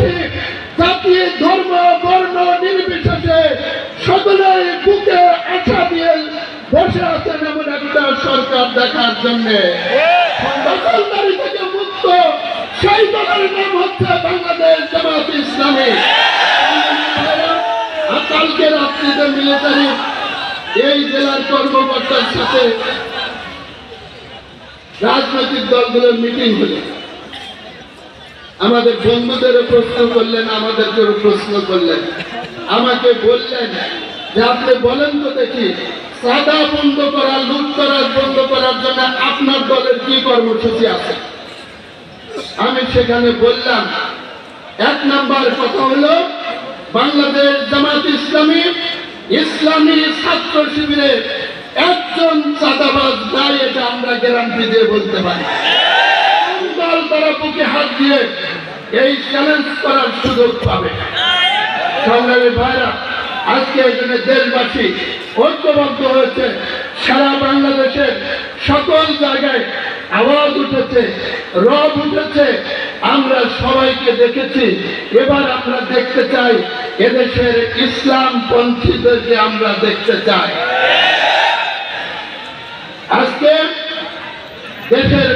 সাক্ষী জাতি, ধর্ম, বর্ণ নির্বিশেষে সকলের বুকে আশা দিয়ে বসে আছেন এমন একটা সরকার দেখার জন্য। থেকে মুক্ত, সেই দলের নাম হচ্ছে বাংলাদেশ জামাত ইসলামী। কালকে রাত্রিতে মিলিটারি এই জেলার কর্মকর্তার সাথে রাজনৈতিক দলগুলোর মিটিং হলো। আমাদের বন্ধুদেরও প্রশ্ন করলেন, আমাদেরকেও প্রশ্ন করলেন। আমাকে বললেন যে, আপনি বলেন তো দেখি, সাদা বন্ধ করা, লুট করার বন্ধ করার জন্য আপনার দলের কি কর্মসূচি আছে? আমি সেখানে বললাম, এক নাম্বার কথা হলো, বাংলাদেশ জামাত ইসলামী ইসলামী ছাত্র শিবিরে একজন চাঁদাবাজ নাই এটা আমরা গ্যারান্টি দিয়ে বলতে পারি। তারা বুকে হাত দিয়ে এই চ্যালেঞ্জ করার সুযোগ পাবে। সংগ্রামী ভাইরা, আজকে এখানে দেশবাসী ঐক্যবদ্ধ হয়েছে। সারা বাংলাদেশের সকল জায়গায় আওয়াজ উঠেছে, রব উঠেছে। আমরা সবাইকে দেখেছি। এবার আমরা দেখতে চাই এদেশের ইসলাম পন্থীদেরকে আমরা দেখতে চাই। আজকে দেশের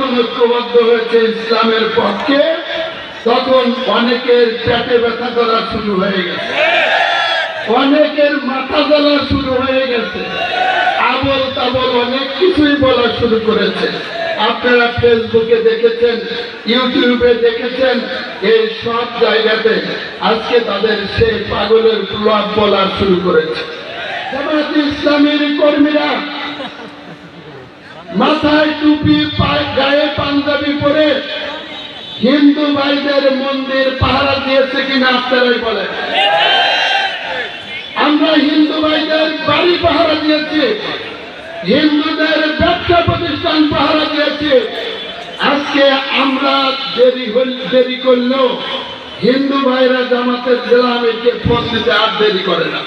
যখন ঐক্যবদ্ধ হয়েছে ইসলামের পক্ষে, তখন অনেকের পেটে ব্যথা করা শুরু হয়ে গেছে। অনেকের মাথা জ্বলা শুরু হয়ে গেছে। আবল তাবল অনেক কিছুই বলা শুরু করেছে। আপনারা ফেসবুকে দেখেছেন, ইউটিউবে দেখেছেন, এই সব জায়গাতে আজকে তাদের সেই পাগলের প্রলাপ বলা শুরু করেছে। ইসলামের কর্মীরা মাথায় টুপি গায়ে পাঞ্জাবি পরে হিন্দু ভাইদের মন্দির পাহারা দিয়েছে কিনা আপনারাই বলেন। আমরা হিন্দু ভাইদের বাড়ি পাহারা দিয়েছি, হিন্দুদের ব্যবসা প্রতিষ্ঠান পাহারা দিয়েছি। আজকে আমরা দেরি হল দেরি করলেও হিন্দু ভাইরা জামাতের জেলা আমিরকে ফোন দিতে আর দেরি করে না।